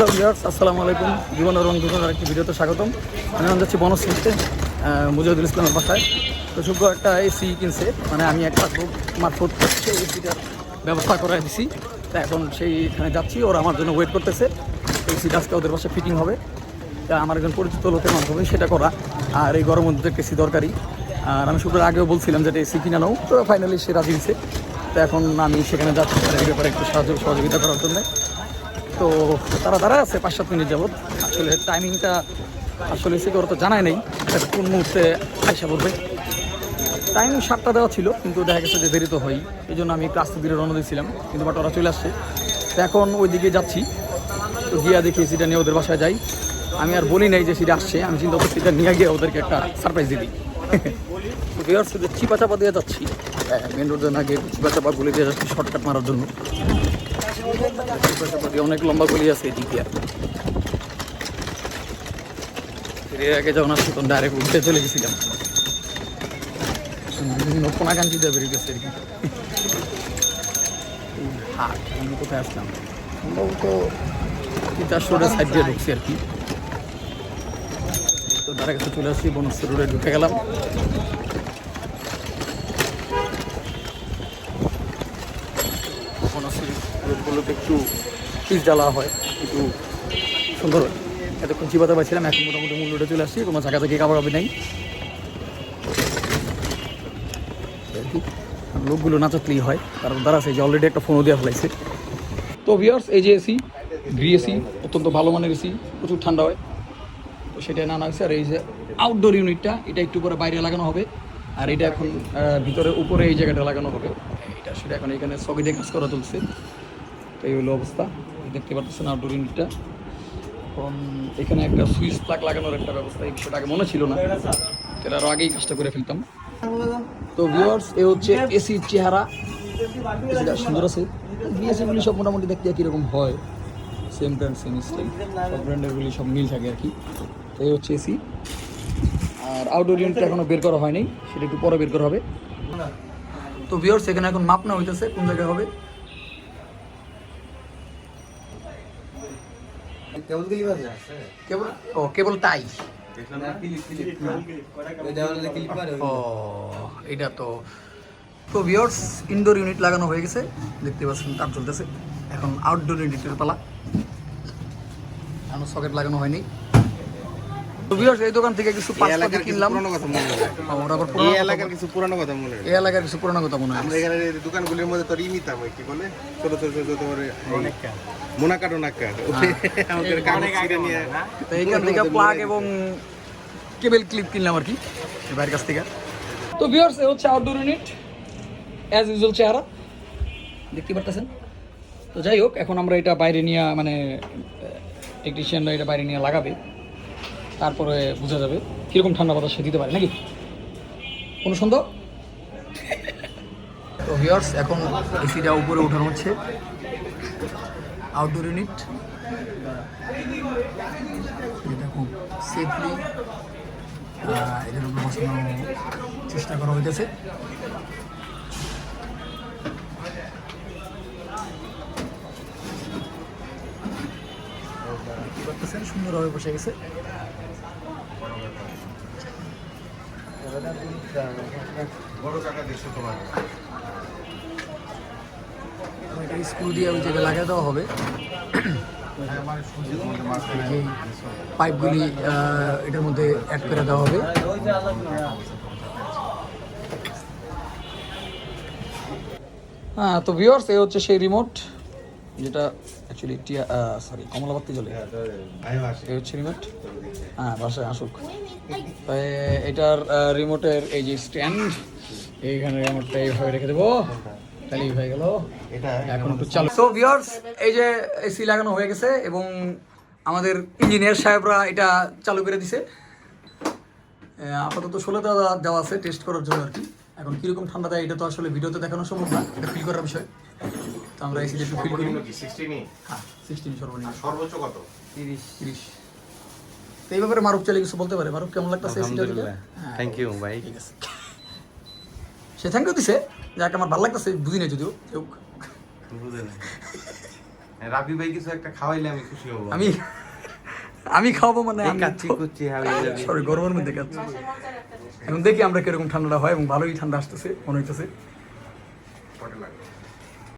আসসালামু আলাইকুম জীবন রং দুজনের একটি ভিডিওতে স্বাগতম। আমি এখন যাচ্ছি বনশ্রীতে মুজাহিদুল ইসলামের বাসায়। তো শুভ একটা এসি কিনছে। মানে আমি একটা মারফত এসিটার ব্যবস্থা করে দিছি। তা এখন সেইখানে যাচ্ছি, ওরা আমার জন্য ওয়েট করতেছে। এসিটা আজকে ওদের বাসায় ফিটিং হবে। তা আমার একজন পরিচিত লোকের মাধ্যমে সেটা করা। আর এই গরমের মধ্যে এসি দরকারি। আর আমি শুক্রের আগেও বলছিলাম যে এসি কিনে নাও। তো ফাইনালি সে রাজি দিছে তো এখন আমি সেখানে যাচ্ছি। ব্যাপারে একটু সাহায্য সহযোগিতা করার জন্য। তো তারা তারা আছে, পাঁচ সাত মিনিট যাবত আসলে টাইমিংটা আসলে সে তো জানায় নেই কোন মুহূর্তে আইসা পড়বে। টাইম সাতটা দেওয়া ছিল, কিন্তু দেখা গেছে যে দেরি তো হয় এই জন্য আমি ক্লাস ধীরে রওনা দিয়েছিলাম, কিন্তু বাট ওরা চলে আসছে। এখন ওই দিকে যাচ্ছি। তো গিয়া দেখি সিটা নিয়ে ওদের বাসায় যাই। আমি আর বলি নাই যে সিটা আসছে, আমি চিন্তা করছি সিটা নিয়ে গিয়ে ওদেরকে একটা সারপ্রাইজ দিয়ে দিই চিপা চাপা দিয়ে যাচ্ছি মেন রোডে না গিয়ে চিপা চাপা গুলি দিয়ে যাচ্ছি শর্টকাট মারার জন্য। অনেক লম্বা গলি আছে এদিকে আর আগে যখন আসছি তখন ডাইরেক্ট উঠতে চলে গেছিলাম। দিয়ে বেরিয়ে গেছে আর কি হাট, আমি কোথায় আসলাম? সম্ভবত তিতাস রোডের সাইড দিয়ে ঢুকছি আর কি। তো তার কাছে চলে আসছি, বনশ্রী রোডে ঢুকে গেলাম। বনশ্রী একটু পিস জ্বালা হয়, একটু সুন্দর হয়। এতক্ষণ চিবাতে পারছিলাম এখন মোটামুটি মূল রোডে চলে আসছি, কোনো জায়গা থেকে কাপড় হবে নাই। লোকগুলো না চাকলেই হয়, কারণ দ্বারা আছে যে অলরেডি একটা ফোনও দেওয়া ফেলাইছে। তো ভিওর্স এই যে এসি গ্রি এসি অত্যন্ত ভালো মানের এসি প্রচুর ঠান্ডা হয়। তো সেটা না হয়েছে আর এই যে আউটডোর ইউনিটটা এটা একটু করে বাইরে লাগানো হবে। আর এটা এখন ভিতরে উপরে এই জায়গাটা লাগানো হবে। এটা সেটা এখন এখানে সকেটে কাজ করা চলছে। এই হলো অবস্থা। দেখতে পারতেছেন আউটডোর ইউনিটটা এখন এখানে একটা সুইচ প্লাগ লাগানোর একটা ব্যবস্থা, এই বিষয়টা আগে মনে ছিল না। এটা আগেই কাজটা করে ফেলতাম। তো ভিউয়ার্স এ হচ্ছে এসির চেহারা। এসিটা সুন্দর আছে। বিএসিগুলি সব মোটামুটি দেখতে কীরকম হয়। সেম ব্র্যান্ড সেম স্টাইল সব ব্র্যান্ডেরগুলি সব মিল থাকে আর কি। তো এই হচ্ছে এসি আর আউটডোর ইউনিটটা এখনও বের করা হয়নি। সেটা একটু পরে বের করা হবে। তো ভিউয়ার্স এখানে এখন মাপ না হইতেছে কোন জায়গায় হবে কেমন গেলি বাজে কেবল ও কেবল তাই। ও এটা তো তো ভিওর্স ইনডোর ইউনিট লাগানো হয়ে গেছে। দেখতে পাচ্ছেন তার চলতেছে। এখন আউটডোর ইউনিটের পালা। এখনও সকেট লাগানো হয়নি। এই দোকান থেকে কিছু পাঁচপাতি কিনলাম। কথা হয়। ও, ওরা আবার এই এলাকার কিছু পুরানো কথা মনে এই এলাকার কিছু পুরোনো কথা মনে আমরা এখানে দোকানগুলির মধ্যে তোর ই কি বলে? ছোট ছোট ছোট তোমার মোনাকাটো নাকাট আমাদের কাগজ নিয়ে এইখান থেকে প্লাগ এবং কেবল ক্লিপ কিনলাম আর কি এই ভাইয়ের কাছ থেকে। তো ভিউয়ার্স এ হচ্ছে আউটডোর ইউনিট অ্যাজ ইউজুয়াল চেহারা। দেখতে পারতেছেন? তো যাই হোক এখন আমরা এটা বাইরে নিয়ে মানে টেকনিশিয়ানরা এটা বাইরে নিয়ে লাগাবে। তারপরে বোঝা যাবে। কীরকম ঠান্ডা বাতাস সে দিতে পারে, নাকি? কোনো সন্দেহ? তো ভিউয়ার্স এখন এসিটা উপরে ওঠানো হচ্ছে। আউটডোর ইউনিট এটা খুব সেফলি এটার উপরে চেষ্টা করা হইতেছে। দেখতে পাচ্ছেন সুন্দরভাবে বসে গেছে। এটা স্ক্রু দিয়ে ওই জায়গায় লাগিয়ে দেওয়া হবে। যে পাইপগুলি এটার মধ্যে অ্যাড করে দেওয়া হবে। হ্যাঁ তো ভিউয়ার্স এই হচ্ছে সেই রিমোট যেটা অ্যাকচুয়ালি টিয়া সরি কমলাবাতি জ্বলে আয়ো এই হচ্ছে রিমোট হ্যাঁ বাসায় আসুক। এটার রিমোটের এই যে স্ট্যান্ড এইখানে রিমোটটা এইভাবে রেখে দেবো। তাহলে হয়ে গেল। এটা এখন একটু চালু। সো ভিউয়ার্স এই যে এসি লাগানো হয়ে গেছে এবং আমাদের ইঞ্জিনিয়ার সাহেবরা এটা চালু করে দিছে। আপাতত ষোলো দেওয়া দেওয়া আছে টেস্ট করার জন্য আর কি। এখন কীরকম ঠান্ডা দেয় এটা তো আসলে ভিডিওতে দেখানো সম্ভব না এটা ফিল করার বিষয়। তো আমরা এসি একটু ফিল করি। কি? 16 হ্যাঁ সর্বনিম্ন। সর্বোচ্চ কত? তিরিশ। তিরিশ। তো এই ব্যাপারে মারুফ কিছু বলতে পারে? মারুফ কেমন লাগতেছে হ্যাঁ থ্যাংক ইউ ভাই। ঠিক আছে। সে থ্যাংক ইউ দিছে। যাকে আমার ভালো লাগতেছে বুঝি না যদিও। বুঝে না রাবি ভাই কিছু একটা খাওয়াইলে আমি খুশি হব। আমি আমি খাওয়াবো মানে আমি কাচ্চি কুচ্চি হাবি সরি গরমের মধ্যে কাচ্ছি এখন দেখি আমরা কীরকম ঠান্ডাটা হয় এবং ভালোই ঠান্ডা আসতেছে মনে হইতেছে?